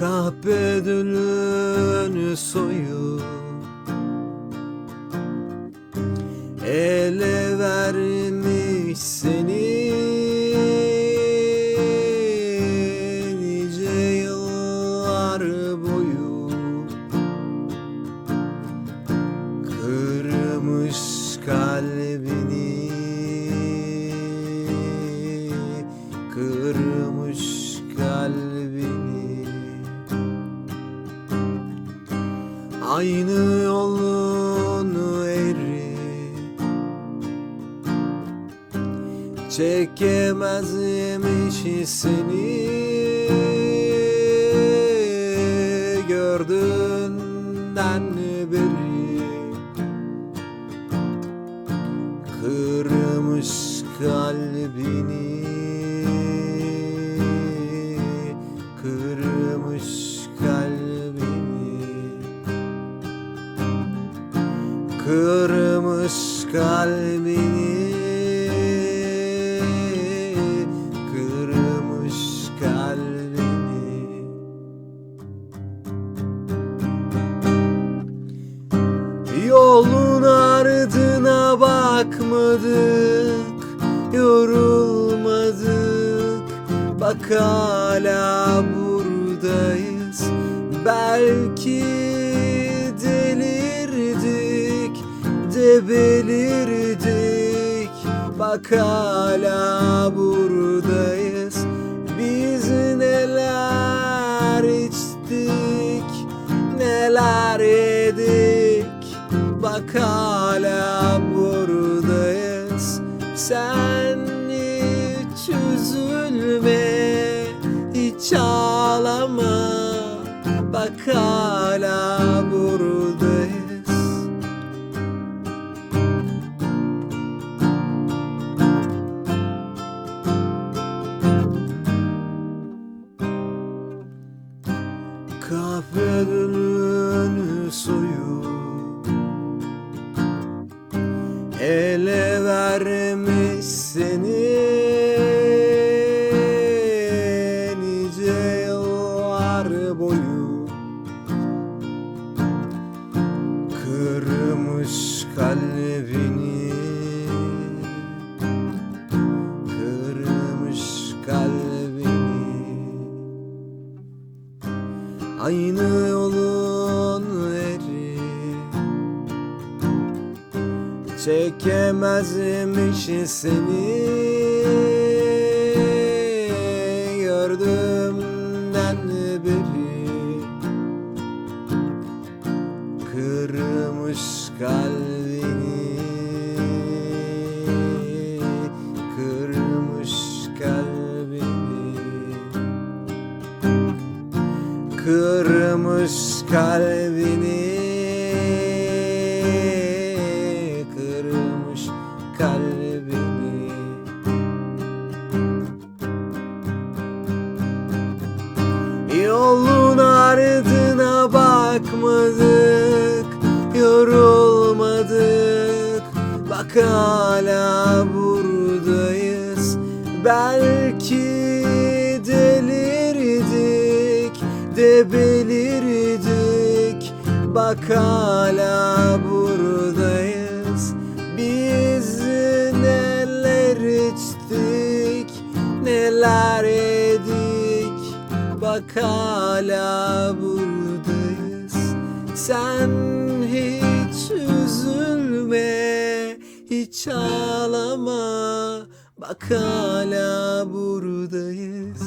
Kahpe dölün soyu Ele vermiş seni. Nice yıllar boyu Kırmış kalbini Aynı yolun eri Çekemezmiş seni. Gördüğünden beri Kırmış kalbini Kırmış kalbini Kırmış kalbini. Yolun ardına bakmadık Yorulmadık. Bak hala buradayız Belki De belirdik. Bak hala buradayız. Biz neler içtik Neler yedik. Bak hala buradayız. Sen hiç üzülme Hiç ağlama. Bak hala buradayız Kahvenin suyu. Ele vermiş seni Nice yıllar boyu. Kırmış kalbini Aynı yolun eri. Çekemezmiş seni. Gördüğümden beri. Kırmış kalbini Kırmış kalbini Kırmış kalbini. Yolun ardına bakmadık Yorulmadık. Bak hala buradayız. Belki Bak hala buradayız. Biz neler içtik Neler yedik. Bak hala buradayız. Sen hiç üzülme Hiç ağlama. Bak hala buradayız